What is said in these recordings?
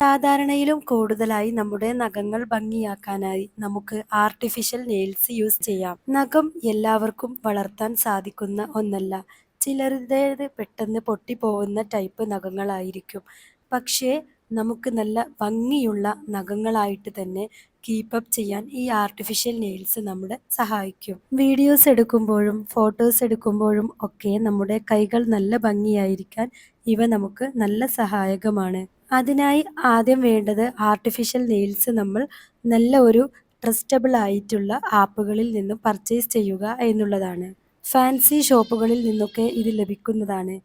സാധാരണയിലും കൂടുതലായി നമ്മുടെ നഖങ്ങൾ ഭംഗിയാക്കാനായി നമുക്ക് ആർട്ടിഫിഷ്യൽ നെയിൽസ് യൂസ് ചെയ്യാം. നഖം എല്ലാവർക്കും വളർത്താൻ സാധിക്കുന്ന ഒന്നല്ല. ചിലരുടേത് പെട്ടെന്ന് പൊട്ടിപ്പോകുന്ന ടൈപ്പ് നഖങ്ങളായിരിക്കും. പക്ഷേ നമുക്ക് നല്ല ഭംഗിയുള്ള നഖങ്ങളായിട്ട് തന്നെ കീപ്പപ്പ് ചെയ്യാൻ ഈ ആർട്ടിഫിഷ്യൽ നെയിൽസ് നമ്മളെ സഹായിക്കും. വീഡിയോസ് എടുക്കുമ്പോഴും ഫോട്ടോസ് എടുക്കുമ്പോഴും ഒക്കെ നമ്മുടെ കൈകൾ നല്ല ഭംഗിയായിരിക്കാൻ ഇവ നമുക്ക് നല്ല സഹായകമാണ്. അതിനായി ആദ്യം വേണ്ടത് ആർട്ടിഫിഷ്യൽ നെയിൽസ് നമ്മൾ നല്ല ഒരു ട്രസ്റ്റബിൾ ആയിട്ടുള്ള ആപ്പുകളിൽ നിന്ന് പർച്ചേസ് ചെയ്യുക എന്നുള്ളതാണ്. ഫാൻസി ഷോപ്പുകളിൽ നിന്നൊക്കെ ഇത് ലഭിക്കുന്നതാണ്.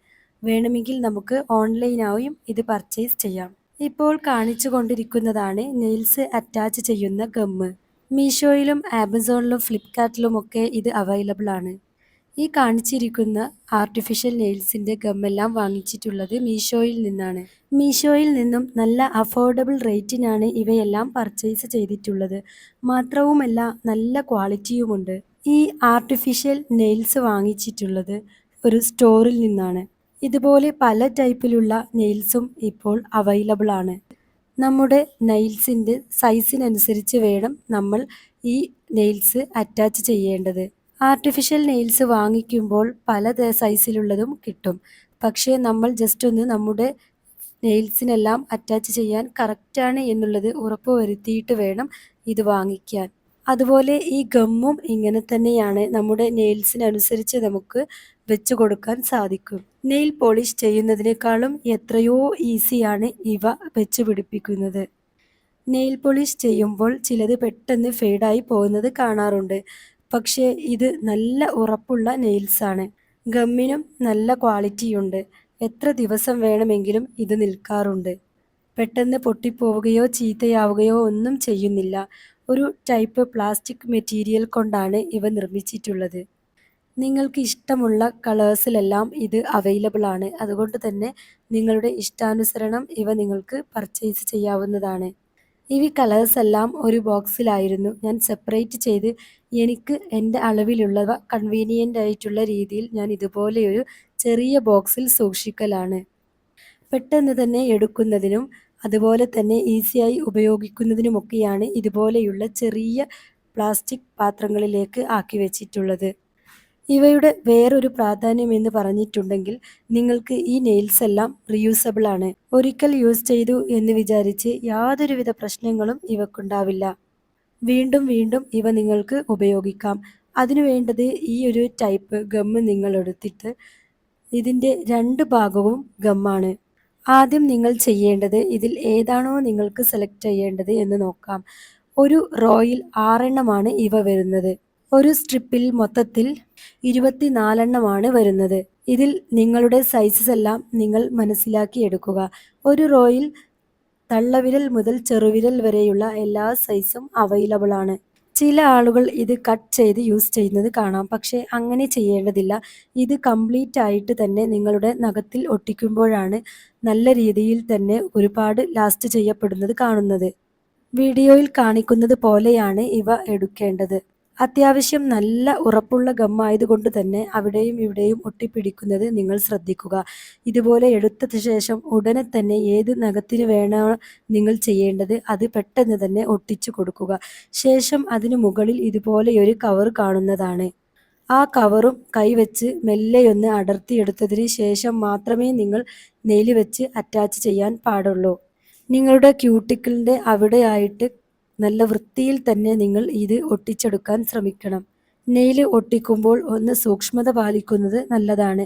വേണമെങ്കിൽ നമുക്ക് ഓൺലൈനായും ഇത് പർച്ചേസ് ചെയ്യാം. ഇപ്പോൾ കാണിച്ചു കൊണ്ടിരിക്കുന്നതാണ് നെയിൽസ് അറ്റാച്ച് ചെയ്യുന്ന ഗമ്മ് മീഷോയിലും ആമസോണിലും ഫ്ലിപ്കാർട്ടിലും ഒക്കെ ഇത് അവൈലബിൾ ആണ്. ഈ കാണിച്ചിരിക്കുന്ന ആർട്ടിഫിഷ്യൽ നെയിൽസിന്റെ ഗമ്മെല്ലാം വാങ്ങിച്ചിട്ടുള്ളത് മീഷോയിൽ നിന്നാണ്. മീഷോയിൽ നിന്നും നല്ല അഫോർഡബിൾ റേറ്റിനാണ് ഇവയെല്ലാം പർച്ചേസ് ചെയ്തിട്ടുള്ളത്. മാത്രവുമല്ല നല്ല ക്വാളിറ്റിയുമുണ്ട് ഈ ആർട്ടിഫിഷ്യൽ നെയിൽസ് വാങ്ങിച്ചിട്ടുള്ളത് ഒരു സ്റ്റോറിൽ നിന്നാണ്. ഇതുപോലെ പല ടൈപ്പിലുള്ള നെയിൽസും ഇപ്പോൾ അവൈലബിൾ ആണ്. നമ്മുടെ നെയിൽസിന്റെ സൈസിനനുസരിച്ച് വേണം നമ്മൾ ഈ നെയിൽസ് അറ്റാച്ച് ചെയ്യേണ്ടത്. ആർട്ടിഫിഷ്യൽ നെയിൽസ് വാങ്ങിക്കുമ്പോൾ പല സൈസിലുള്ളതും കിട്ടും. പക്ഷേ നമ്മൾ ജസ്റ്റ് ഒന്ന് നമ്മുടെ നെയിൽസിനെല്ലാം അറ്റാച്ച് ചെയ്യാൻ കറക്റ്റാണ് എന്നുള്ളത് ഉറപ്പ് വരുത്തിയിട്ട് വേണം ഇത് വാങ്ങിക്കാൻ. അതുപോലെ ഈ ഗമ്മും ഇങ്ങനെ തന്നെയാണ് നമ്മുടെ നെയിൽസിനനുസരിച്ച് നമുക്ക് വെച്ച് കൊടുക്കാൻ സാധിക്കും. നെയിൽ പോളിഷ് ചെയ്യുന്നതിനേക്കാളും എത്രയോ ഈസിയാണ് ഇവ വെച്ച് പിടിപ്പിക്കുന്നത്. നെയിൽ പോളിഷ് ചെയ്യുമ്പോൾ ചിലത് പെട്ടെന്ന് ഫെയ്ഡായി പോകുന്നത് കാണാറുണ്ട്. പക്ഷേ ഇത് നല്ല ഉറപ്പുള്ള നെയിൽസാണ് ഗമ്മിനും നല്ല ക്വാളിറ്റിയുണ്ട് എത്ര ദിവസം വേണമെങ്കിലും ഇത് നിൽക്കാറുണ്ട്. പെട്ടെന്ന് പൊട്ടിപ്പോവുകയോ ചീത്തയാവുകയോ ഒന്നും ചെയ്യുന്നില്ല. ഒരു ടൈപ്പ് പ്ലാസ്റ്റിക് മെറ്റീരിയൽ കൊണ്ടാണ് ഇവ നിർമ്മിച്ചിട്ടുള്ളത്. നിങ്ങൾക്ക് ഇഷ്ടമുള്ള കളേഴ്സിലെല്ലാം ഇത് അവൈലബിൾ ആണ്. അതുകൊണ്ട് തന്നെ നിങ്ങളുടെ ഇഷ്ടാനുസരണം ഇവ നിങ്ങൾക്ക് പർച്ചേസ് ചെയ്യാവുന്നതാണ്. ഈ കളേഴ്സ് എല്ലാം ഒരു ബോക്സിലായിരുന്നു. ഞാൻ സെപ്പറേറ്റ് ചെയ്ത് എനിക്ക് എന്റെ അളവിലുള്ളവ കൺവീനിയന്റ് ആയിട്ടുള്ള രീതിയിൽ ഞാൻ ഇതുപോലെയൊരു ചെറിയ ബോക്സിൽ സൂക്ഷിക്കലാണ്. പെട്ടെന്ന് തന്നെ എടുക്കുന്നതിനും അതുപോലെ തന്നെ ഈസിയായി ഉപയോഗിക്കുന്നതിനുമൊക്കെയാണ് ഇതുപോലെയുള്ള ചെറിയ പ്ലാസ്റ്റിക് പാത്രങ്ങളിലേക്ക് ആക്കി വെച്ചിട്ടുള്ളത്. ഇവയുടെ വേറൊരു പ്രാധാന്യം എന്ന് പറഞ്ഞിട്ടുണ്ടെങ്കിൽ നിങ്ങൾക്ക് ഈ നെയിൽസ് എല്ലാം റീയൂസബിൾ ആണ്. ഒരിക്കൽ യൂസ് ചെയ്തു എന്ന് വിചാരിച്ച് യാതൊരുവിധ പ്രശ്നങ്ങളും ഇവക്കുണ്ടാവില്ല. വീണ്ടും വീണ്ടും ഇവ നിങ്ങൾക്ക് ഉപയോഗിക്കാം. അതിനു വേണ്ടത് ഈ ഒരു ടൈപ്പ് ഗമ്മ് നിങ്ങൾ എടുത്തിട്ട് ഇതിന്റെ രണ്ട് ഭാഗവും ഗമ്മാണ് ആദ്യം നിങ്ങൾ ചെയ്യേണ്ടത് ഇതിൽ ഏതാണോ നിങ്ങൾക്ക് സെലക്ട് ചെയ്യേണ്ടത് എന്ന് നോക്കാം. ഒരു റോയിൽ ആറെണ്ണമാണ് ഇവ വരുന്നത്. ഒരു സ്ട്രിപ്പിൽ മൊത്തത്തിൽ ഇരുപത്തിനാലെണ്ണമാണ് വരുന്നത്. ഇതിൽ നിങ്ങളുടെ സൈസസ് എല്ലാം നിങ്ങൾ മനസ്സിലാക്കി എടുക്കുക ഒരു റോയിൽ തള്ളവിരൽ മുതൽ ചെറുവിരൽ വരെയുള്ള എല്ലാ സൈസും അവൈലബിൾ ആണ്. ചില ആളുകൾ ഇത് കട്ട് ചെയ്ത് യൂസ് ചെയ്യുന്നത് കാണാം. പക്ഷേ അങ്ങനെ ചെയ്യേണ്ടതില്ല. ഇത് കംപ്ലീറ്റ് ആയിട്ട് തന്നെ നിങ്ങളുടെ നഖത്തിൽ ഒട്ടിക്കുമ്പോഴാണ് നല്ല രീതിയിൽ തന്നെ ഒരുപാട് ലാസ്റ്റ് ചെയ്യപ്പെടുന്നത് കാണുന്നത്. വീഡിയോയിൽ കാണിക്കുന്നത് പോലെയാണ് ഇവ എടുക്കേണ്ടത്. അത്യാവശ്യം നല്ല ഉറപ്പുള്ള ഗമ്മായതുകൊണ്ട് തന്നെ അവിടെയും ഇവിടെയും ഒട്ടിപ്പിടിക്കുന്നത് നിങ്ങൾ ശ്രദ്ധിക്കുക. ഇതുപോലെ എടുത്ത ശേഷം ഉടനെ തന്നെ ഏത് നഖത്തിന് വേണോ നിങ്ങൾ ചെയ്യേണ്ടത് അത് പെട്ടെന്ന് തന്നെ ഒട്ടിച്ചു കൊടുക്കുക. ശേഷം അതിന് മുകളിൽ ഇതുപോലെ ഒരു കവർ കാണുന്നതാണ്. ആ കവറും കൈവച്ച് മെല്ലെയൊന്ന് അടർത്തിയെടുത്തതിന് ശേഷം മാത്രമേ നിങ്ങൾ നെയിൽ വെച്ച് അറ്റാച്ച് ചെയ്യാൻ പാടുള്ളൂ. നിങ്ങളുടെ ക്യൂട്ടിക്കിളിന്റെ അവിടെയായിട്ട് നല്ല വൃത്തിയിൽ തന്നെ നിങ്ങൾ ഇത് ഒട്ടിച്ചെടുക്കാൻ ശ്രമിക്കണം. നെയിൽ ഒട്ടിക്കുമ്പോൾ ഒന്ന് സൂക്ഷ്മത പാലിക്കുന്നത് നല്ലതാണ്.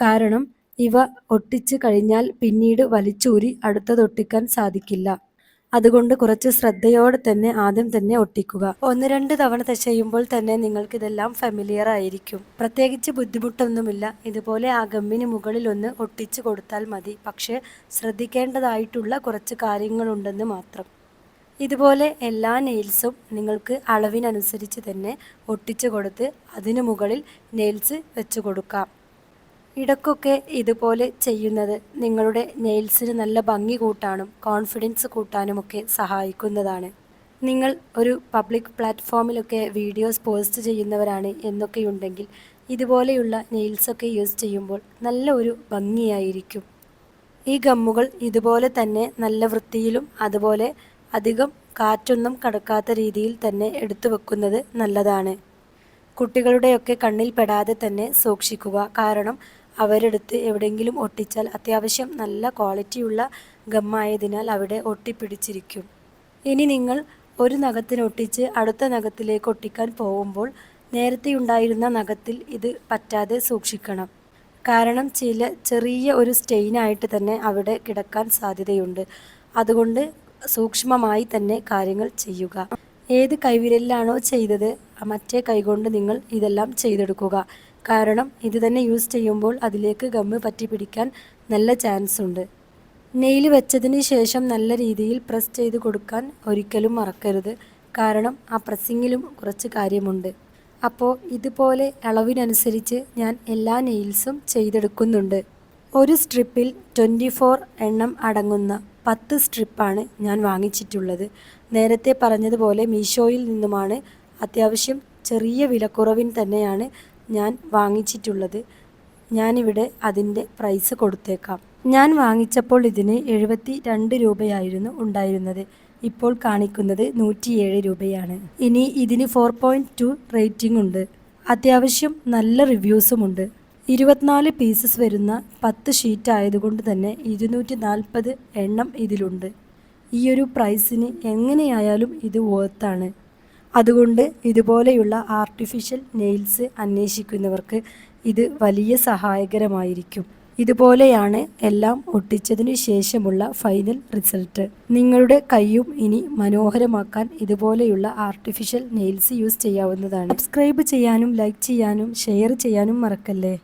കാരണം ഇവ ഒട്ടിച്ച് കഴിഞ്ഞാൽ പിന്നീട് വലിച്ചൂരി അടുത്തത് ഒട്ടിക്കാൻ സാധിക്കില്ല. അതുകൊണ്ട് കുറച്ച് ശ്രദ്ധയോടെ തന്നെ ആദ്യം തന്നെ ഒട്ടിക്കുക. ഒന്ന് രണ്ട് തവണ ചെയ്യുമ്പോൾ തന്നെ നിങ്ങൾക്ക് ഇതെല്ലാം ഫെമിലിയർ ആയിരിക്കും. പ്രത്യേകിച്ച് ബുദ്ധിമുട്ടൊന്നുമില്ല. ഇതുപോലെ ആ ഗമ്മിന് മുകളിൽ ഒന്ന് ഒട്ടിച്ചു കൊടുത്താൽ മതി. പക്ഷേ ശ്രദ്ധിക്കേണ്ടതായിട്ടുള്ള കുറച്ച് കാര്യങ്ങളുണ്ടെന്ന് മാത്രം. ഇതുപോലെ എല്ലാ നെയിൽസും നിങ്ങൾക്ക് അളവിനനുസരിച്ച് തന്നെ ഒട്ടിച്ചു കൊടുത്ത് അതിനു മുകളിൽ നെയിൽസ് വെച്ച് കൊടുക്കാം. ഇടയ്ക്കൊക്കെ ഇതുപോലെ ചെയ്യുന്നത് നിങ്ങളുടെ നെയിൽസിന് നല്ല ഭംഗി കൂട്ടാനും കോൺഫിഡൻസ് കൂട്ടാനുമൊക്കെ സഹായിക്കുന്നതാണ്. നിങ്ങൾ ഒരു പബ്ലിക് പ്ലാറ്റ്ഫോമിലൊക്കെ വീഡിയോസ് പോസ്റ്റ് ചെയ്യുന്നവരാണ് എന്നൊക്കെയുണ്ടെങ്കിൽ ഇതുപോലെയുള്ള നെയിൽസൊക്കെ യൂസ് ചെയ്യുമ്പോൾ നല്ല ഒരു ഭംഗിയായിരിക്കും. ഈ ഗമ്മുകൾ ഇതുപോലെ തന്നെ നല്ല വൃത്തിയിലും അതുപോലെ അധികം കാറ്റൊന്നും കടക്കാത്ത രീതിയിൽ തന്നെ എടുത്തു വെക്കുന്നത് നല്ലതാണ്. കുട്ടികളുടെയൊക്കെ കണ്ണിൽ പെടാതെ തന്നെ സൂക്ഷിക്കുക. കാരണം അവരെടുത്ത് എവിടെയെങ്കിലും ഒട്ടിച്ചാൽ അത്യാവശ്യം നല്ല ക്വാളിറ്റിയുള്ള ഗമ്മായതിനാൽ അവിടെ ഒട്ടിപ്പിടിച്ചിരിക്കും. ഇനി നിങ്ങൾ ഒരു നഖത്തിനൊട്ടിച്ച് അടുത്ത നഖത്തിലേക്ക് ഒട്ടിക്കാൻ പോകുമ്പോൾ നേരത്തെ ഉണ്ടായിരുന്ന നഖത്തിൽ ഇത് പറ്റാതെ സൂക്ഷിക്കണം. കാരണം ചില ചെറിയ ഒരു സ്റ്റെയിനായിട്ട് തന്നെ അവിടെ കിടക്കാൻ സാധ്യതയുണ്ട്. അതുകൊണ്ട് സൂക്ഷ്മമായി തന്നെ കാര്യങ്ങൾ ചെയ്യുക. ഏത് കൈവിരലിലാണോ ചെയ്തത് മറ്റേ കൈകൊണ്ട് നിങ്ങൾ ഇതെല്ലാം ചെയ്തെടുക്കുക. കാരണം ഇത് തന്നെ യൂസ് ചെയ്യുമ്പോൾ അതിലേക്ക് ഗമ്മ് പറ്റി പിടിക്കാൻ നല്ല ചാൻസ് ഉണ്ട്. നെയിൽ വെച്ചതിന് ശേഷം നല്ല രീതിയിൽ പ്രസ് ചെയ്ത് കൊടുക്കാൻ ഒരിക്കലും മറക്കരുത്. കാരണം ആ പ്രസ്സിങ്ങിലും കുറച്ച് കാര്യമുണ്ട്. അപ്പോൾ ഇതുപോലെ അളവിനനുസരിച്ച് ഞാൻ എല്ലാ നെയിൽസും ചെയ്തെടുക്കുന്നുണ്ട്. ഒരു സ്ട്രിപ്പിൽ ട്വന്റി എണ്ണം അടങ്ങുന്ന പത്ത് സ്ട്രിപ്പാണ് ഞാൻ വാങ്ങിച്ചിട്ടുള്ളത്. നേരത്തെ പറഞ്ഞതുപോലെ മീഷോയിൽ നിന്നുമാണ് അത്യാവശ്യം ചെറിയ വിലക്കുറവിന് തന്നെയാണ് ഞാൻ വാങ്ങിച്ചിട്ടുള്ളത്. ഞാനിവിടെ അതിന്റെ പ്രൈസ് കൊടുത്തേക്കാം. ഞാൻ വാങ്ങിച്ചപ്പോൾ ഇതിന് എഴുപത്തി രണ്ട് രൂപയായിരുന്നു ഉണ്ടായിരുന്നത്. ഇപ്പോൾ കാണിക്കുന്നത് നൂറ്റിയേഴ് രൂപയാണ്. ഇനി ഇതിന് ഫോർ പോയിന്റ് ടു റേറ്റിംഗ് ഉണ്ട്. അത്യാവശ്യം നല്ല റിവ്യൂസുമുണ്ട് ഇരുപത്തിനാല് പീസസ് വരുന്ന പത്ത് ഷീറ്റ് ആയതുകൊണ്ട് തന്നെ ഇരുന്നൂറ്റി നാൽപ്പത് എണ്ണം ഇതിലുണ്ട്. ഈ ഒരു പ്രൈസിന് എങ്ങനെയായാലും ഇത് വർത്താണ് അതുകൊണ്ട് ഇതുപോലെയുള്ള ആർട്ടിഫിഷ്യൽ നെയിൽസ് അന്വേഷിക്കുന്നവർക്ക് ഇത് വലിയ സഹായകരമായിരിക്കും. ഇതുപോലെയാണ് എല്ലാം ഒട്ടിച്ചതിനു ശേഷമുള്ള ഫൈനൽ റിസൾട്ട് നിങ്ങളുടെ കൈയും ഇനി മനോഹരമാക്കാൻ ഇതുപോലെയുള്ള ആർട്ടിഫിഷ്യൽ നെയിൽസ് യൂസ് ചെയ്യാവുന്നതാണ്. സബ്സ്ക്രൈബ് ചെയ്യാനും ലൈക്ക് ചെയ്യാനും ഷെയർ ചെയ്യാനും മറക്കല്ലേ?